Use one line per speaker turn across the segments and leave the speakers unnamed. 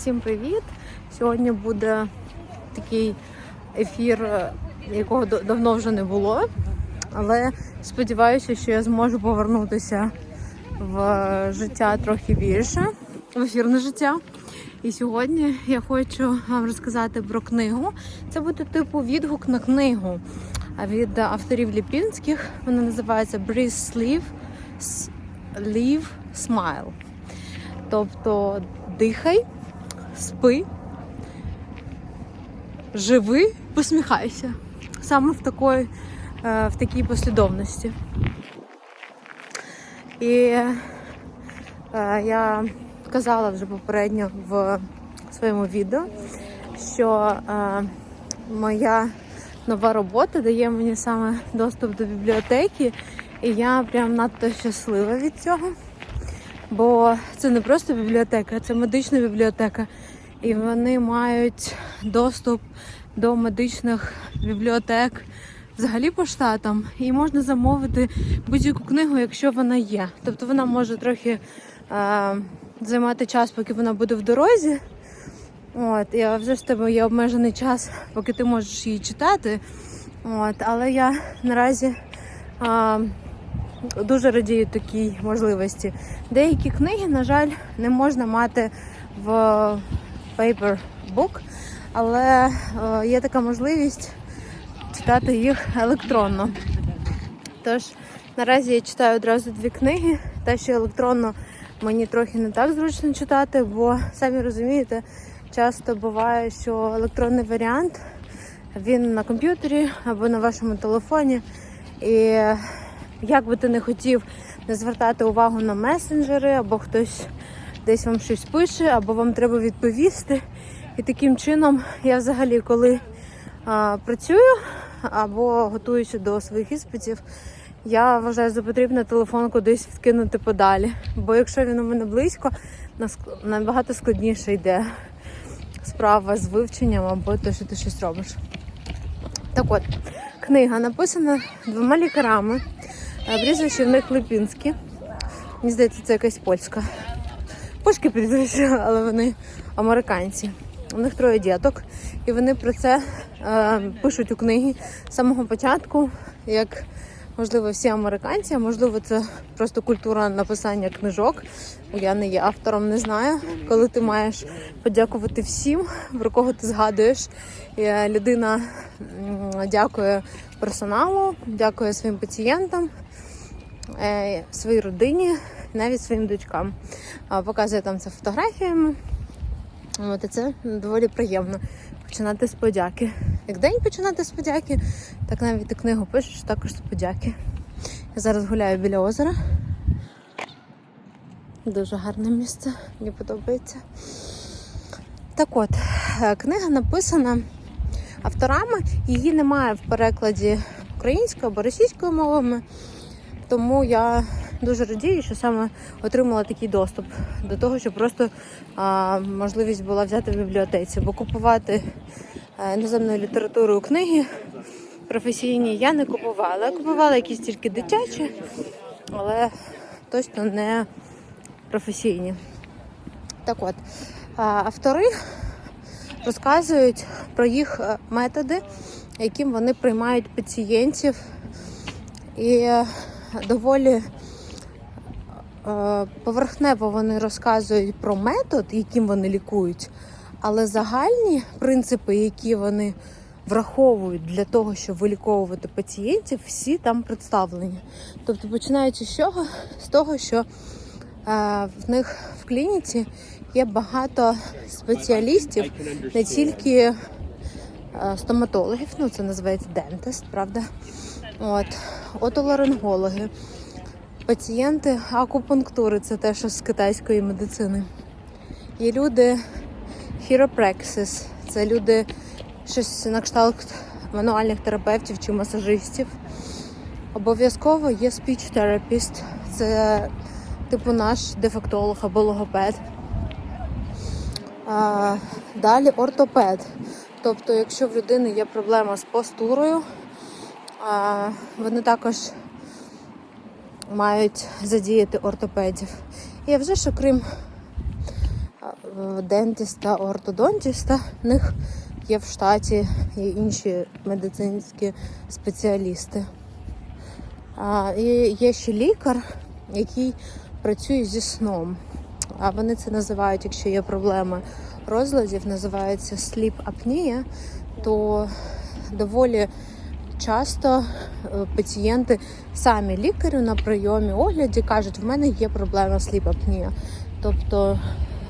Всім привіт! Сьогодні буде такий ефір, е, якого давно вже не було. Але сподіваюся, що я зможу повернутися в життя трохи більше, в ефірне життя. І сьогодні я хочу вам розказати про книгу. Це буде типу відгук на книгу від авторів ліпінських. Вона називається Breathe Sleep S- Live Smile. Тобто дихай, спи, живи, посміхайся. Саме в такої, е, в такій послідовності. І е, я казала вже попередньо в своєму відео, що е, моя нова робота дає мені саме доступ до бібліотеки, і я прям надто щаслива від цього. Бо це не просто бібліотека, це медична бібліотека. І вони мають доступ до медичних бібліотек взагалі по штатам. І можна замовити будь-яку книгу, якщо вона є. Тобто вона може трохи е, займати час, поки вона буде в дорозі. От, і вже в тебе є обмежений час, поки ти можеш її читати. От, але я наразі а, дуже радію такій можливості. Деякі книги, на жаль, не можна мати в paper але е, є така можливість читати їх електронно. Тож наразі я читаю одразу дві книги. Те, що електронно мені трохи не так зручно читати, бо самі розумієте, часто буває, що електронний варіант він на комп'ютері або на вашому телефоні. І як би ти не хотів не звертати увагу на месенджери, або хтось десь вам щось пише, або вам треба відповісти. І таким чином я взагалі, коли а, працюю або готуюся до своїх іспитів, я вважаю за потрібне телефон кудись відкинути подалі. Бо якщо він у мене близько, набагато складніше йде справа з вивченням або те, що ти щось робиш. Так от, книга написана двома лікарами. Прізвище в них Липінські. Мені здається, це якась польська. Польське прізвище, але вони американці. У них троє діток, і вони про це е, пишуть у книгі з самого початку, як можливо всі американці, а можливо, це просто культура написання книжок. Я не є автором, не знаю. Коли ти маєш подякувати всім, про кого ти згадуєш. Людина дякує персоналу, дякує своїм пацієнтам, своїй родині, навіть своїм дочкам. Показує там це фотографіями. От, і це доволі приємно починати з подяки. Як день починати з подяки, так навіть ти книгу пишеш також з подяки. Я зараз гуляю біля озера. Дуже гарне місце, мені подобається. Так от, е, книга написана авторами, її немає в перекладі українською або російською мовами. Тому я дуже радію, що саме отримала такий доступ до того, що просто а, можливість була взяти в бібліотеці, бо купувати е, іноземною літературою книги професійні я не купувала. Я купувала якісь тільки дитячі, але точно не професійні. Так от, автори розказують про їх е, методи, яким вони приймають пацієнтів. І е, доволі е, поверхнево вони розказують про метод, яким вони лікують, але загальні принципи, які вони враховують для того, щоб виліковувати пацієнтів, всі там представлені. Тобто, починаючи з чого? З того, що е, в них в клініці є багато спеціалістів, не тільки е, стоматологів, ну це називається дентист, правда? От, отоларингологи, пацієнти акупунктури, це те, що з китайської медицини. Є люди хіропрексис, це люди щось на кшталт мануальних терапевтів чи масажистів. Обов'язково є speech therapist, це типу наш дефектолог або логопед. А, далі ортопед. Тобто, якщо в людини є проблема з постурою, вони також мають задіяти ортопедів. І вже ж, окрім дентіста, ортодонтіста, в них є в штаті і інші медицинські спеціалісти. І є ще лікар, який працює зі сном. А вони це називають, якщо є проблеми розладів, називається sleep apnea, то доволі часто е, пацієнти самі лікарю на прийомі огляді кажуть, в мене є проблема apnea. Тобто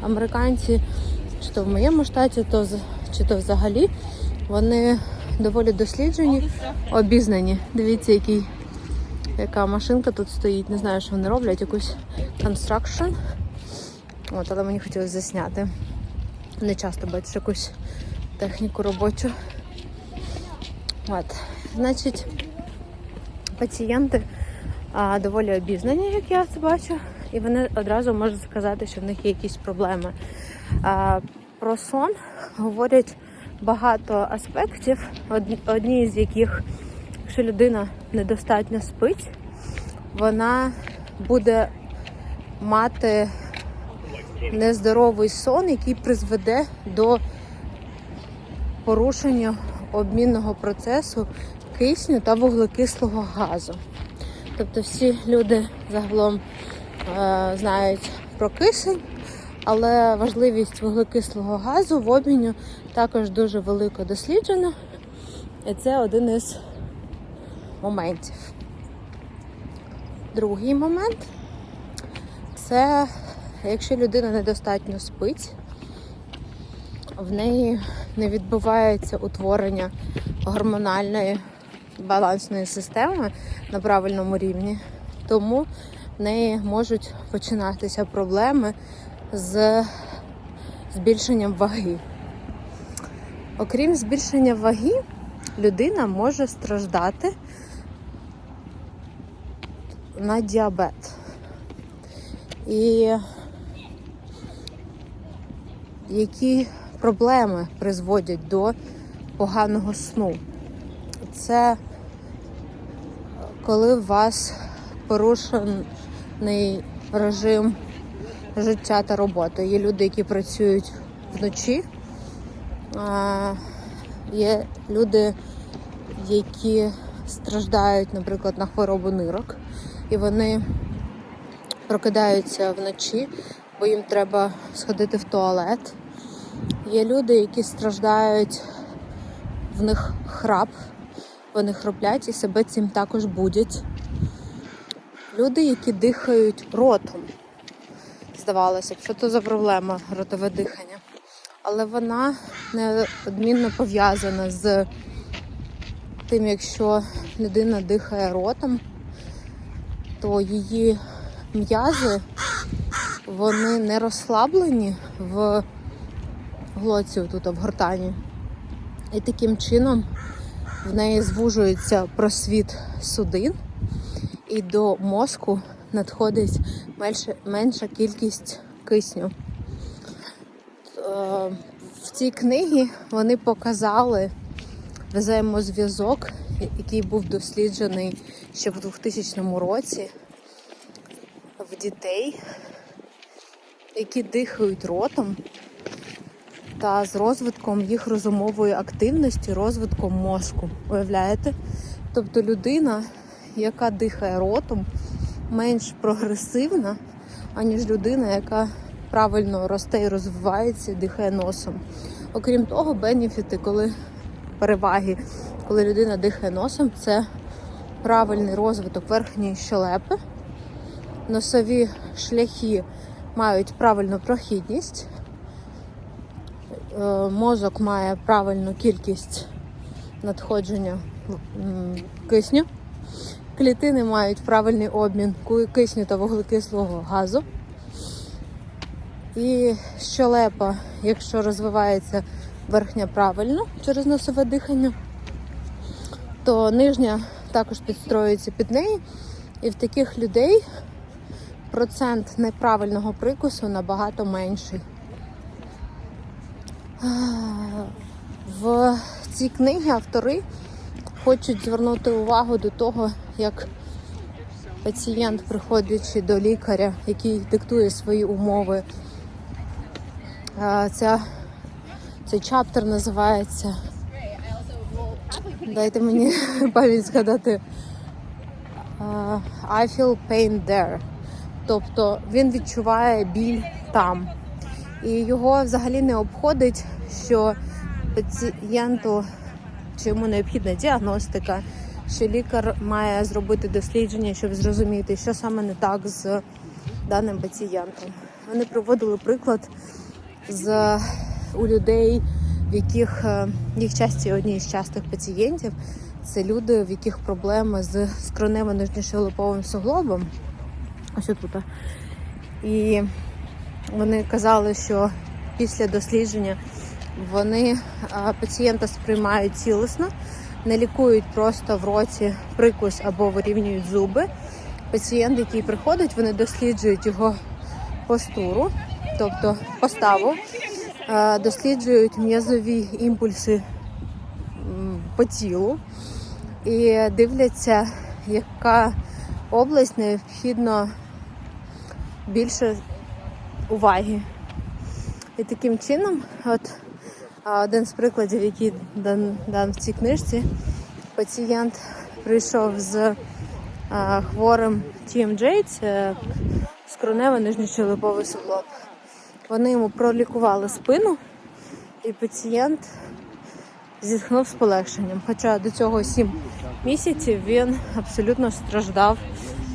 американці, чи то в моєму штаті, то чи то взагалі, вони доволі досліджені, обізнані. Дивіться, який, яка машинка тут стоїть. Не знаю, що вони роблять, якусь construction. От, але мені хотілося засняти. Не часто бачиш якусь техніку робочу. От. Значить, пацієнти а, доволі обізнані, як я це бачу, і вони одразу можуть сказати, що в них є якісь проблеми. А, про сон говорять багато аспектів, одні з яких, якщо людина недостатньо спить, вона буде мати нездоровий сон, який призведе до порушення обмінного процесу кисню та вуглекислого газу. Тобто всі люди загалом е, знають про кисень, але важливість вуглекислого газу в обміні також дуже велико досліджена. І це один із моментів. Другий момент це якщо людина недостатньо спить, в неї не відбувається утворення гормональної балансної системи на правильному рівні, тому в неї можуть починатися проблеми з збільшенням ваги. Окрім збільшення ваги, людина може страждати на діабет. І які проблеми призводять до поганого сну. Це коли у вас порушений режим життя та роботи. Є люди, які працюють вночі, є люди, які страждають, наприклад, на хворобу нирок, і вони прокидаються вночі, бо їм треба сходити в туалет. Є люди, які страждають, в них храп, вони хроплять і себе цим також будять. Люди, які дихають ротом. Здавалося б, що то за проблема ротове дихання. Але вона неодмінно пов'язана з тим, якщо людина дихає ротом, то її м'язи вони не розслаблені в глоці, тут в гортані. І таким чином в неї звужується просвіт судин, і до мозку надходить менше, менша кількість кисню. Е, В цій книгі вони показали взаємозв'язок, який був досліджений ще в 2000 році в дітей, які дихають ротом та з розвитком їх розумової активності, розвитком мозку. Уявляєте? Тобто людина, яка дихає ротом, менш прогресивна, аніж людина, яка правильно росте і розвивається, дихає носом. Окрім того, бенефіти, коли переваги, коли людина дихає носом, це правильний розвиток верхньої щелепи, носові шляхи мають правильну прохідність, мозок має правильну кількість надходження кисню, клітини мають правильний обмін кисню та вуглекислого газу. І щелепа, якщо розвивається верхня правильно через носове дихання, то нижня також підстроюється під неї. І в таких людей процент неправильного прикусу набагато менший. В цій книгі автори хочуть звернути увагу до того, як пацієнт, приходячи до лікаря, який диктує свої умови Ця, цей чаптер називається. Дайте мені пам'ять згадати. I feel pain there. Тобто він відчуває біль там. І його взагалі не обходить, що пацієнту чи йому необхідна діагностика, що лікар має зробити дослідження, щоб зрозуміти, що саме не так з даним пацієнтом. Вони проводили приклад з у людей, в яких е, їх часті одні з частих пацієнтів. Це люди, в яких проблеми з скроневим нижньощелеповим суглобом. Ось тут. І вони казали, що після дослідження вони пацієнта сприймають цілісно, не лікують просто в роті прикус або вирівнюють зуби. Пацієнт, який приходить, вони досліджують його постуру, тобто поставу, досліджують м'язові імпульси по тілу і дивляться, яка область необхідно більше уваги. І таким чином, от один з прикладів, який дан, дан в цій книжці, пацієнт прийшов з а, хворим TMJ, це скроневий нижньощелеповий суглоб. Вони йому пролікували спину, і пацієнт зітхнув з полегшенням. Хоча до цього 7 місяців він абсолютно страждав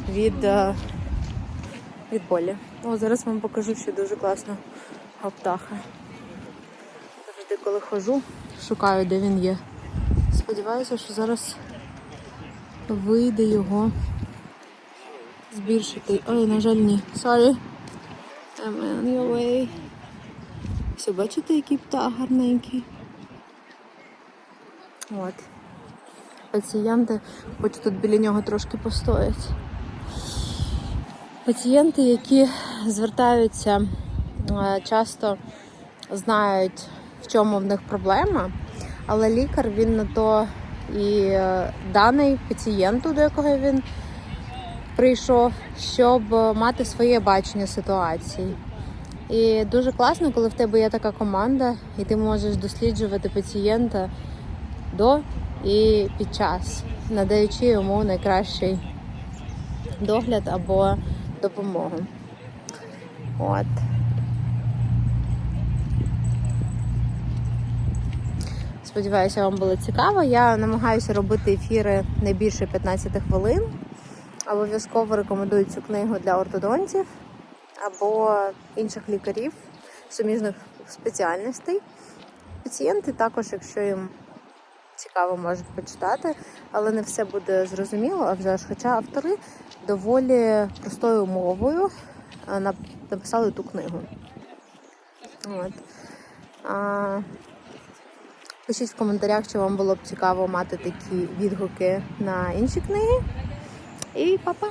від, е, від болі. О, зараз вам покажу, що дуже класно птаха. Завжди, коли ходжу, шукаю, де він є. Сподіваюся, що зараз вийде його збільшити. Ой, на жаль, ні. Sorry. I'm on your way. Все, бачите, який птах гарненький. От. Пацієнти, хоч тут біля нього трошки постоять. Пацієнти, які звертаються, е, часто знають, в чому в них проблема, але лікар він на то і е, даний пацієнту, до якого він прийшов, щоб мати своє бачення ситуації. І дуже класно, коли в тебе є така команда, і ти можеш досліджувати пацієнта до і під час, надаючи йому найкращий догляд або допомогу. От. Сподіваюся, вам було цікаво. Я намагаюся робити ефіри не більше 15 хвилин. Обов'язково рекомендую цю книгу для ортодонтів або інших лікарів суміжних спеціальностей. Пацієнти також, якщо їм цікаво, можуть почитати, але не все буде зрозуміло, а вже ж, хоча автори доволі простою мовою написали ту книгу. От. А, пишіть в коментарях, чи вам було б цікаво мати такі відгуки на інші книги. І па-па!